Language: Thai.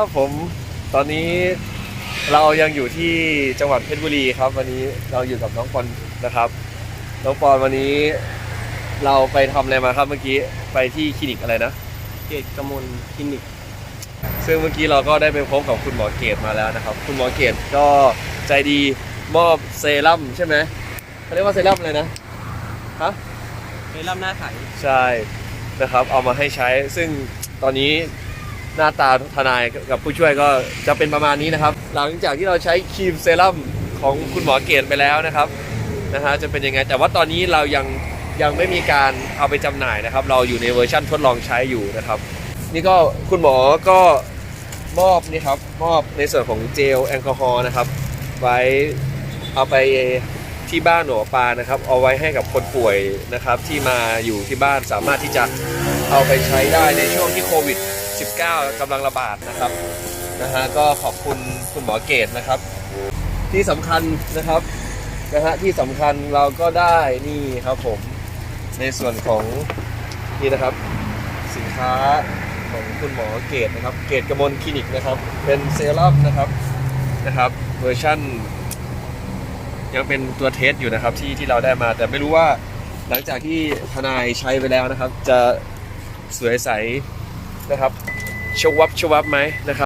ครับผมตอนนี้เรายังอยู่ที่จังหวัดเพชรบุรีครับ วันนี้เราอยู่กับน้องปอนนะครับ น้องปอนวันนี้เราไปทำอะไรมาครับเมื่อกี้ไปที่คลินิกอะไรนะ เกตกมลคลินิก ซึ่งเมื่อกี้เราก็ได้ไปพบกับคุณหมอเกตมาแล้วนะครับ คุณหมอเกตก็ใจดีมอบเซรั่มใช่ไหมเขาเรียกว่าเซรั่มอะไรนะฮะ เซรั่มหน้าใส ใช่นะครับเอามาให้ใช้ซึ่งตอนนี้ หน้าตาทนายกับผู้ช่วยก็จะเป็นประมาณนี้นะครับ หลังจากที่เราใช้ครีมเซรั่มของคุณหมอเกตไปแล้วนะครับนะฮะจะเป็นยังไง แต่ว่าตอนนี้เรายังยังไม่มีการเอาไปจำหน่ายนะครับ เราอยู่ในเวอร์ชั่นทดลองใช้อยู่นะครับ นี่ก็คุณหมอก็มอบนี่ครับมอบในส่วนของเจลแอลกอฮอล์นะครับ ไว้เอาไปที่บ้านหนอปลานะครับ เอาไว้ให้กับคนป่วยนะครับ ที่มาอยู่ที่บ้านสามารถที่จะเอาไปใช้ได้ในช่วงที่โควิด -19 กำลังระบาดนะครับนะฮะก็ขอบคุณคุณหมอเกตนะครับ ที่สำคัญนะครับนะฮะที่สำคัญเราก็ได้นี่ครับผมในส่วนของนี่นะครับ สินค้าของคุณหมอเกตนะครับ เกตกมลคลินิกนะครับ เป็นเซรั่มนะครับนะครับเวอร์ชั่น ยังเป็นตัวเทสอยู่นะครับที่ที่เราได้มา แต่ไม่รู้ว่าหลังจากที่ทนายใช้ไปแล้วนะครับ จะสวยใส นะครับชวับชวับไหมนะครับ